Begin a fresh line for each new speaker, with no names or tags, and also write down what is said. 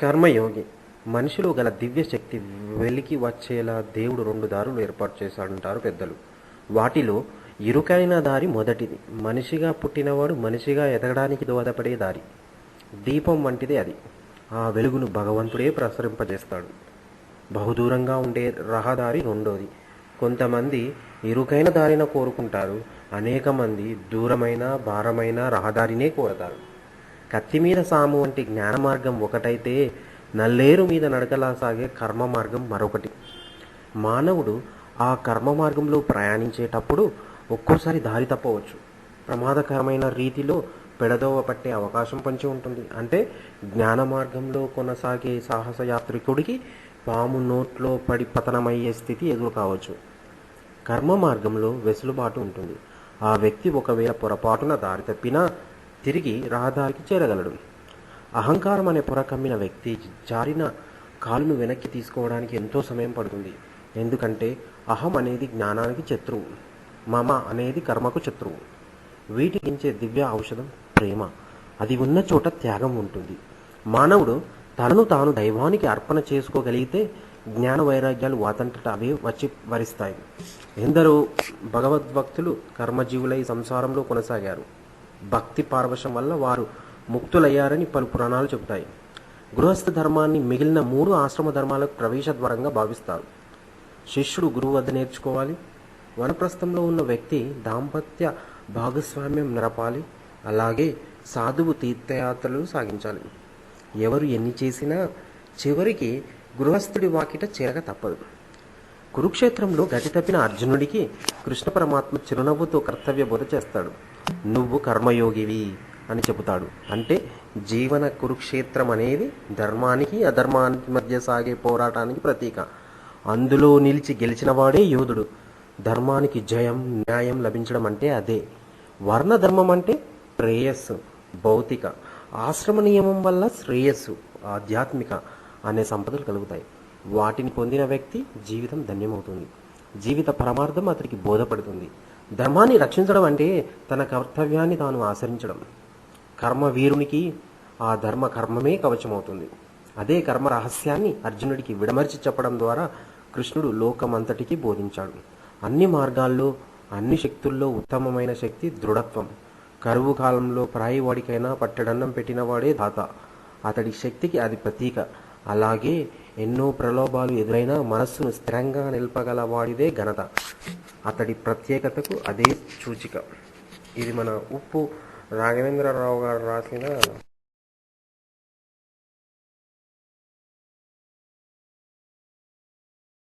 కర్మయోగి. మనిషిలో గల దివ్య శక్తి వెలికి వచ్చేలా దేవుడు రెండు దారులు ఏర్పాటు చేశాడంటారు పెద్దలు. వాటిలో ఇరుకైన దారి మొదటిది. మనిషిగా పుట్టినవాడు మనిషిగా ఎదగడానికి దోహదపడే దారి. దీపం వంటిది అది. ఆ వెలుగును భగవంతుడే ప్రసరింపజేస్తాడు. బహుదూరంగా ఉండే రహదారి రెండోది. కొంతమంది ఇరుకైన దారిన కోరుకుంటారు. అనేక మంది దూరమైన భారమైన రహదారినే కోరతారు. కత్తి మీద సాము వంటి జ్ఞాన మార్గం ఒకటైతే నల్లేరు మీద నడకలా సాగే కర్మ మార్గం మరొకటి. మానవుడు ఆ కర్మ మార్గంలో ప్రయాణించేటప్పుడు ఒక్కోసారి దారి తప్పవచ్చు. ప్రమాదకరమైన రీతిలో పెడదోవ పట్టే అవకాశం పంచి ఉంటుంది. అంటే జ్ఞాన మార్గంలో కొనసాగే సాహస యాత్రికుడికి పాము నోట్లో పడి పతనమయ్యే స్థితి ఎదురు కావచ్చు. కర్మ మార్గంలో వెసులుబాటు ఉంటుంది. ఆ వ్యక్తి ఒకవేళ పొరపాటున దారి తప్పినా తిరిగి రహదారికి చేరగలడు. అహంకారం అనే పొర కమ్మిన వ్యక్తి జారిన కాలును వెనక్కి తీసుకోవడానికి ఎంతో సమయం పడుతుంది. ఎందుకంటే అహం అనేది జ్ఞానానికి శత్రువు. మమ అనేది కర్మకు శత్రువు. వీటికించే దివ్య ఔషధం ప్రేమ. అది ఉన్న చోట త్యాగం ఉంటుంది. మానవుడు తనను తాను దైవానికి అర్పణ చేసుకోగలిగితే జ్ఞాన వైరాగ్యాలు వాతంతట అవే వచ్చి వరిస్తాయి. ఎందరో భగవద్భక్తులు కర్మజీవులై సంసారంలో కొనసాగారు. భక్తి పారవశం వల్ల వారు ముక్తులయ్యారని పలు పురాణాలు చెబుతాయి. గృహస్థ ధర్మాన్ని మిగిలిన మూడు ఆశ్రమ ధర్మాలకు ప్రవేశ ద్వారంగా భావిస్తారు. శిష్యుడు గురువు వద్ద నేర్చుకోవాలి. వనప్రస్థంలో ఉన్న వ్యక్తి దాంపత్య భాగస్వామ్యం నడపాలి. అలాగే సాధువు తీర్థయాత్రలు సాగించాలి. ఎవరు ఎన్ని చేసినా చివరికి గృహస్థుడి వాకిట చేరక తప్పదు. కురుక్షేత్రంలో గతి తప్పిన అర్జునుడికి కృష్ణ పరమాత్మ చిరునవ్వుతో కర్తవ్య బోధ చేస్తాడు. నువ్వు కర్మయోగివి అని చెబుతాడు. అంటే జీవన కురుక్షేత్రం అనేది ధర్మానికి అధర్మానికి మధ్య సాగే పోరాటానికి ప్రతీక. అందులో నిలిచి గెలిచినవాడే యోధుడు. ధర్మానికి జయం న్యాయం లభించడం అంటే అదే. వర్ణ ధర్మం అంటే ప్రేయస్సు భౌతిక. ఆశ్రమ నియమం వల్ల శ్రేయస్సు ఆధ్యాత్మిక అనే సంపదలు కలుగుతాయి. వాటిని పొందిన వ్యక్తి జీవితం ధన్యమవుతుంది. జీవిత పరమార్థం అతడికి బోధపడుతుంది. ధర్మాన్ని రక్షించడం అంటే తన కర్తవ్యాన్ని తాను ఆచరించడం. కర్మ వీరునికి ఆ ధర్మ కర్మమే కవచమవుతుంది. అదే కర్మ రహస్యాన్ని అర్జునుడికి విడమర్చి చెప్పడం ద్వారా కృష్ణుడు లోకమంతటికి బోధించాడు. అన్ని మార్గాల్లో అన్ని శక్తుల్లో ఉత్తమమైన శక్తి దృఢత్వం. కరువు కాలంలో ప్రాయివాడికైనా పట్టెడన్నం పెట్టినవాడే దాత. అతడి శక్తికి అది ప్రతీక. అలాగే ఎన్నో ప్రలోభాలు ఎదురైనా మనస్సును స్థిరంగా నిలపగల వాడిదే ఘనత. అతడి ప్రత్యేకతకు అదే సూచిక. ఇది మన ఉప్పు రాఘవేంద్రరావు గారు రాసిన